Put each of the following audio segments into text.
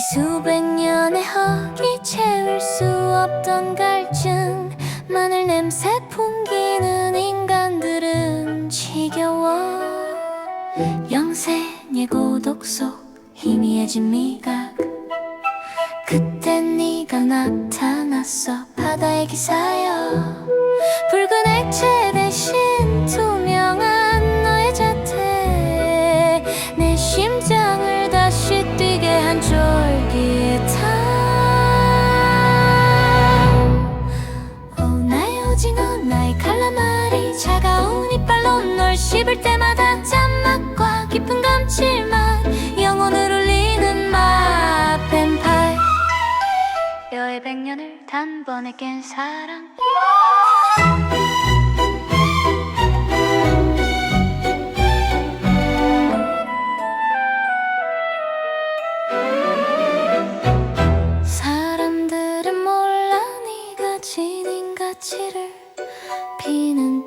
이 수백 년의 허기 채울 수 없던 갈증 마늘 냄새 풍기는 인간들은 지겨워. 영생의 고독 속 희미해진 미각. 그땐 네가 나타났어 바다의 기사여. 붉은 액체 대 나의 칼라마리 차가운 이빨로 널 씹을 때마다 짠맛과 깊은 감칠맛 영혼을 울리는 맛 뱀파이. 뼈의 백년을 단번에 깬 사랑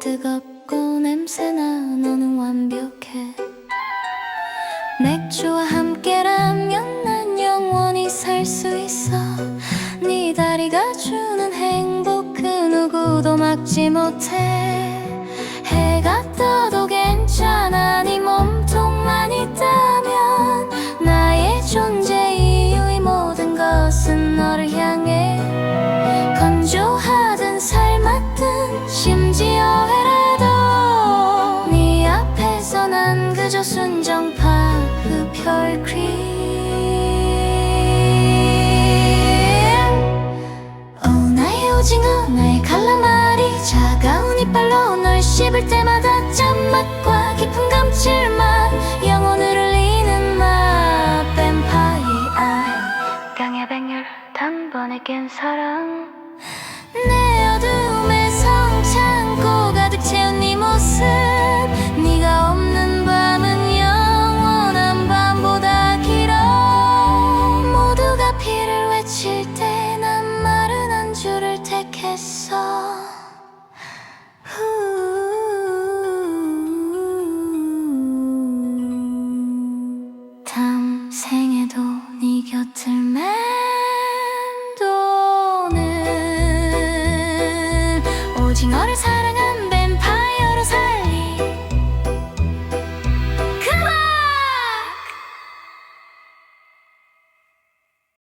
뜨겁고 냄새나 너는 완벽해. 맥주와 함께라면 난 영원히 살 수 있어. 네 다리가 주는 행복 그 누구도 막지 못해. 해가 떠도 괜찮아 난 그저 순정파 흡혈 크림. 오 나의 오징어 나의 칼라마리. 차가운 이빨로 널 씹을 때마다 짠맛과 깊은 감칠맛. 영혼을 울리는 맛. 뱀파이 아 강의 백열 단번에 깬 사랑. 내 어둠에 성창고 가득 채운 네 모습